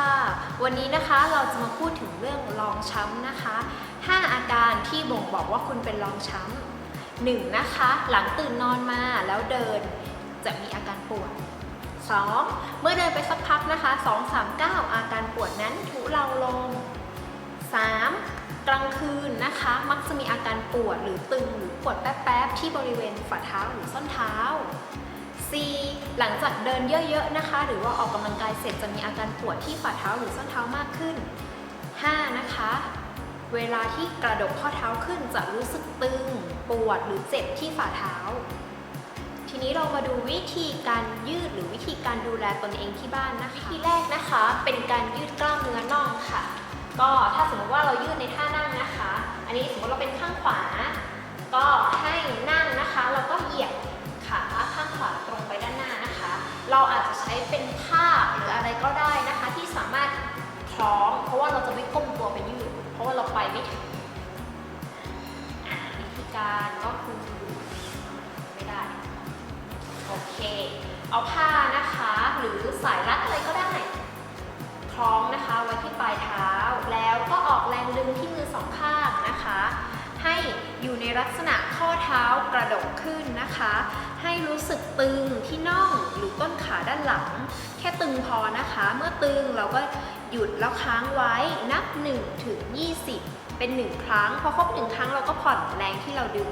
ค่ะ วันนี้นะคะเราจะมาพูดถึงเรื่องรองช้ำนะคะ 5 อาการที่บ่งบอกว่าคุณเป็นรองช้ำหนึ่งนะคะ หลังตื่นนอนมาแล้วเดินจะมีอาการปวด 2. เมื่อเดินไปสักพักนะคะ 2 3 9 อาการปวดนั้นทุเลาลง 3. กลางคืนนะคะ มักจะมีอาการปวดหรือตึงหรือปวดแป๊บๆที่บริเวณฝ่าเท้าหรือส้นเท้า C หลังจากเดินเยอะๆนะคะ หรือว่าออกกำลังกายเสร็จจะมีอาการปวดที่ฝ่าเท้าหรือส้นเท้ามากขึ้น 5 นะคะ เวลาที่กระดกข้อเท้าขึ้นจะรู้สึกตึง ปวดหรือเจ็บที่ฝ่าเท้า ทีนี้เรามาดูวิธีการยืดหรือวิธีการดูแลตนเองที่บ้านนะคะที่แรกนะคะ เป็นการยืดกล้ามเนื้อน่องค่ะ ก็ถ้าสมมติว่าเรายืดในท่านั่งนะคะ อันนี้สมมติเราเป็นข้างขวา ไม่ถึงวิธีการก็คือไม่ได้ โอเค เอาผ้านะคะ หรือสายรัดอะไรก็ได้ คล้องนะคะไว้ที่ปลายเท้า แล้วก็ออกแรงดึงที่มือสองข้างนะคะ ให้ อยู่ในลักษณะข้อเท้ากระดกขึ้นนะคะ ให้รู้สึกตึงที่น่องหรือต้นขาด้านหลัง แค่ตึงพอนะคะ เมื่อตึงเราก็หยุดแล้วค้างไว้นับ1ถึง20 เป็น 1 ครั้ง พอครบ1ครั้งเราก็ผ่อนแรงที่เราดึง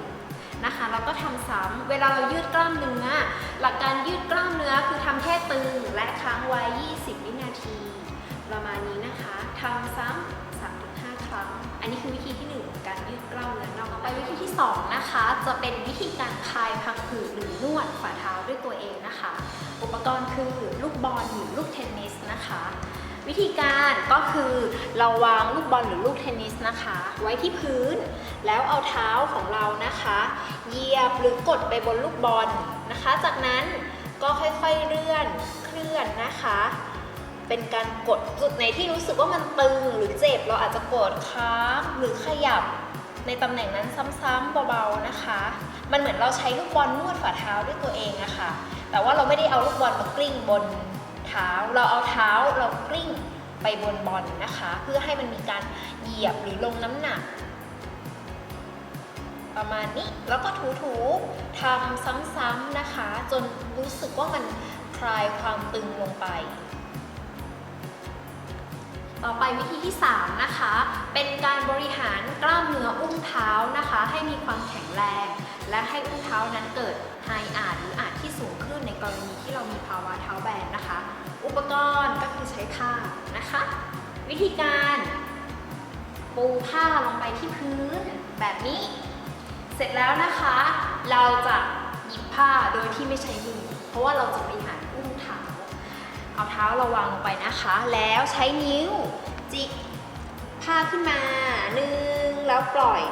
นะคะเราก็ทำซ้ำเวลาเรายืดกล้ามเนื้อ หลักการยืดกล้ามเนื้อคือทำแค่ตึงและค้างไว้ 20 วินาที ประมาณนี้นะคะทำซ้ำ3-5ครั้งอันนี้คือวิธีที่1การยืดกล้ามเนื้อนอกไปวิธีที่2นะคะ จะเป็นวิธีการคลายพังผืดหรือนวดฝ่าเท้าด้วยตัวเองนะคะ อุปกรณ์คือลูกบอลหรือลูกเทนนิสนะคะ วิธีการก็คือเราวางลูกบอลหรือลูกเทนนิสนะคะ ไว้ที่พื้น แล้วเอาเท้าของเรานะคะเหยียบหรือกดไปบนลูกบอลนะคะ จากนั้นก็ค่อยๆเลื่อนเคลื่อนนะคะ เป็นการกดจุดไหนที่รู้สึกว่ามันตึงหรือเจ็บเราอาจจะกดค้างหรือขยับในตำแหน่งนั้นซ้ำๆเบาๆนะคะ มันเหมือนเราใช้ลูกบอลนวดฝ่าเท้าด้วยตัวเองอะค่ะ แต่ว่าเราไม่ได้เอาลูกบอลมากลิ้งบนเท้า เราเอาเท้าเรากลิ้งไปบนบอลนะคะ เพื่อให้มันมีการเหยียบหรือลงน้ำหนัก ประมาณนี้แล้วก็ถูๆทำซ้ำๆนะคะ จนรู้สึกว่ามันคลายความตึงลงไป ต่อไปวิธีที่ 3 นะคะ เป็นการบริหารกล้ามเนื้ออุ้งเท้านะคะ ให้มีความแข็งแรง และให้อุ้งเท้านั้นเกิดไฮอาร์หรืออาร์ที่สูงขึ้นในกรณีที่เรามีภาวะเท้าแบนนะคะ อุปกรณ์ก็คือใช้ผ้านะคะ วิธีการปูผ้าลงไปที่พื้นแบบนี้ เสร็จแล้วนะคะ เราจะหยิบผ้าโดยที่ไม่ใช้มือเพราะว่าเราจะบริหารอุ้ง เอาเท้าเราวางลงไปนะคะ แล้วใช้นิ้วจิกผ้าขึ้นมาหนึ่งแล้วปล่อย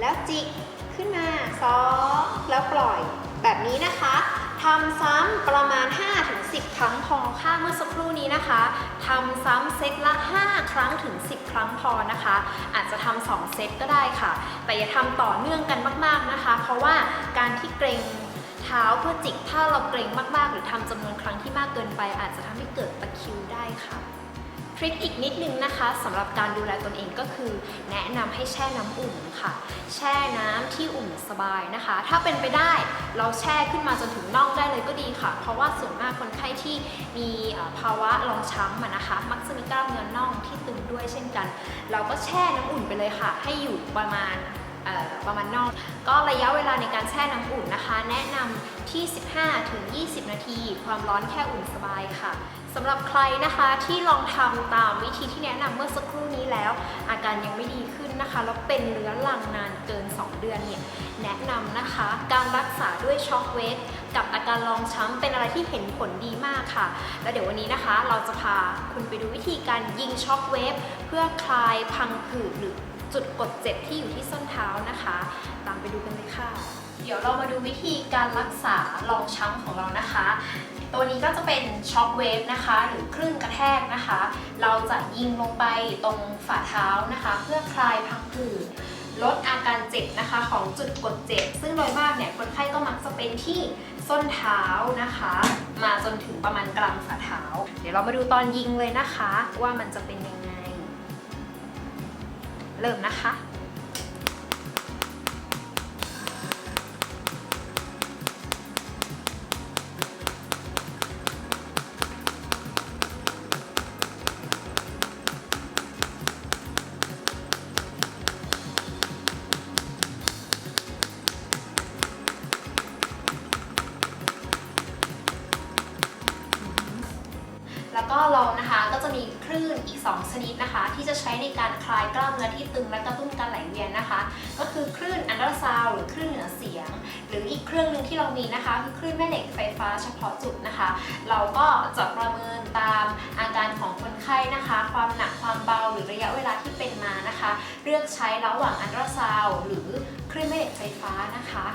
แล้วจิกขึ้นมาสองแล้วปล่อย แบบนี้นะคะทำซ้ำประมาณ 5-10 ครั้งพอค่ะเมื่อสักครู่นี้นะคะทำซ้ำเซตละ 5 ครั้งถึง 10 ครั้งพอนะคะ อาจจะทำ2เซตก็ได้ค่ะ แต่อย่าทำต่อเนื่องกันมากๆนะคะ เพราะว่าการที่เกรงเท้าเพื่อจิกถ้าเราเกรงมากๆ หรือทำจำนวนครั้ง กเกินไปอาจจะทำให้เกิดตะคริวได้ค่ะทริคอีกนิดนึงนะคะสำหรับการดูแลตนเองก็คือ แนะนำให้แช่น้ำอุ่นค่ะ แช่น้ำที่อุ่นสบายนะคะ ถ้าเป็นไปได้เราแช่ขึ้นมาจนถึงน่องได้เลยก็ดีค่ะ เพราะว่าส่วนมากคนไข้ที่มีภาวะรองช้ำนะคะ มักจะมีกล้ามเนื้อน่องที่ตึงด้วยเช่นกัน เราก็แช่น้ำอุ่นไปเลยค่ะ ให้อยู่ประมาณ ประมาณน่องก็ระยะเวลาในการแช่น้ำอุ่นนะคะ แนะนำที่ 15ถึง20 นาที ความร้อนแค่อุ่นสบายค่ะสำหรับใครนะคะที่ลองทำตามวิธีที่แนะนำเมื่อสักครู่นี้แล้ว อาการยังไม่ดีขึ้นนะคะแล้วเป็นเรื้อรังนานเกิน 2 เดือนเนี่ยแนะนำนะคะ การรักษาด้วยช็อคเวฟกับอาการรองช้ำเป็นอะไรที่เห็นผลดีมากค่ะ แล้วเดี๋ยววันนี้นะคะ เราจะพาคุณไปดูวิธีการยิงช็อคเวฟเพื่อคลายพังผืดหรือ จุดกดเจ็บที่อยู่ที่ส้นเท้านะคะ ตามไปดูกันเลยค่ะ เดี๋ยวเรามาดูวิธีการรักษารองช้ำของเรานะคะ ตัวนี้ก็จะเป็นช็อคเวฟนะคะ หรือคลื่นกระแทกนะคะ เราจะยิงลงไปตรงฝ่าเท้านะคะ เพื่อคลายพังผืดลดอาการเจ็บนะคะของจุดกดเจ็บ ซึ่งโดยมากเนี่ยคนไข้ก็มักจะเป็นที่ส้นเท้านะคะ มาจนถึงประมาณกลางฝ่าเท้า เดี๋ยวเรามาดูตอนยิงเลยนะคะ ว่ามันจะเป็นยังไง เริ่มนะคะ ลื่นอีก 2 ชนิดนะคะ ที่จะใช้ในการคลายกล้ามเนื้อที่ตึงและกระตุ้นการไหลเวียนนะคะ ก็คือคลื่นอันตราซาวหรือคลื่นเหนือเสียง หรืออีกเครื่องหนึ่งที่เรามีนะคะคือคลื่นแม่เหล็กไฟฟ้าเฉพาะจุดนะคะ เราก็จะประเมินตามอาการของคนไข้นะคะ ความหนักความเบาหรือระยะเวลาที่เป็นมานะคะ เลือกใช้ระหว่างอันตราซาวหรือคลื่นแม่เหล็กไฟฟ้านะคะ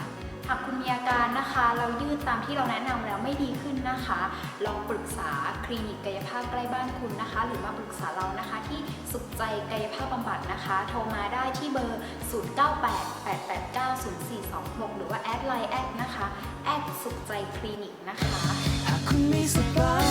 ากคุณมีอาการนะคะเรายืดตามที่เราแนะนำแล้วไม่ดีขึ้นนะคะ ลองปรึกษาคลินิกกายภาพใกล้บ้านคุณนะคะ หรือมาปรึกษาเรานะคะ ที่สุขใจกายภาพบำบัดนะคะ โทรมาได้ที่เบอร์ 0988890426 หรือว่าแอดไลน์แอดนะคะแอดสุขใจคลินิกนะคะหากคุณมีสบาย